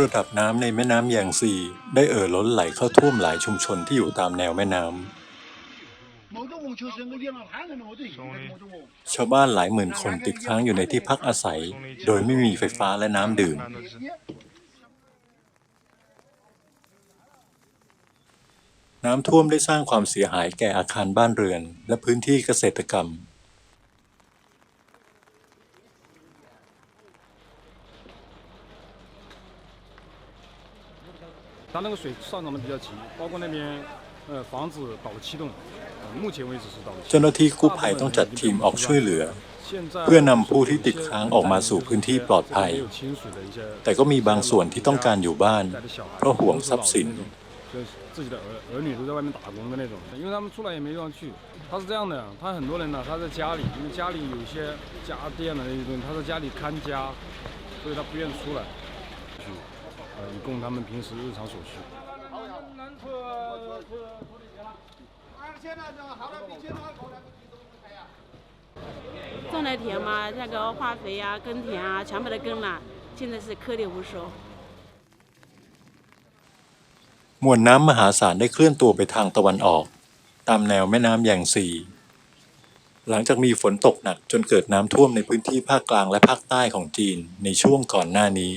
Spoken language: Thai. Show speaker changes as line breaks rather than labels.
ระดับน้ำในแม่น้ำแยงซีได้เอ่อล้นไหลเข้าท่วมหลายชุมชนที่อยู่ตามแนวแม่น้ำชาวบ้านหลายหมื่นคนติดค้างอยู่ในที่พักอาศัย โดยไม่มีไฟฟ้าและน้ำดื่ม น้ำท่วมได้สร้างความเสียหายแก่อาคารบ้านเรือน และพื้นที่เกษตรกรรม
它那个水上涨的比较急，包括那边呃房子导气动，呃目前为止是导气。
เจ้าหน้าที่กู้ภัยต้องจัดทีมออกช่วยเหลือ
现在
เพื่อนำผู้ที่ติดค้างออกมาสู่พื้นที่ปลอดภัย
没有亲属的一些
แต่ก็มีบางส่วนที่ต้องการอยู่บ้าน
带着小孩
เพราะห่วงทรัพย์สิน
就是自己的儿儿女都在外面打工的那种，因为他们出来也没地方去。他是这样的，他很多人呢，他在家里，因为家里有一些家电的那些东西，他在家里看家，所以他不愿意出来，去呃以 供他们平时日常所需。
种的田嘛，那个化肥啊、耕田啊，全把它耕了，现在是颗粒无收。
มวลน้ำมหาศาลได้เคลื่อนตัวไปทางตะวันออก ตามแนวแม่น้ำแยางซี หลังจากมีฝนตกหนักจนเกิดน้ำท่วมในพื้นที่ภาคกลางและภาคใต้ของจีนในช่วงก่อนหน้านี้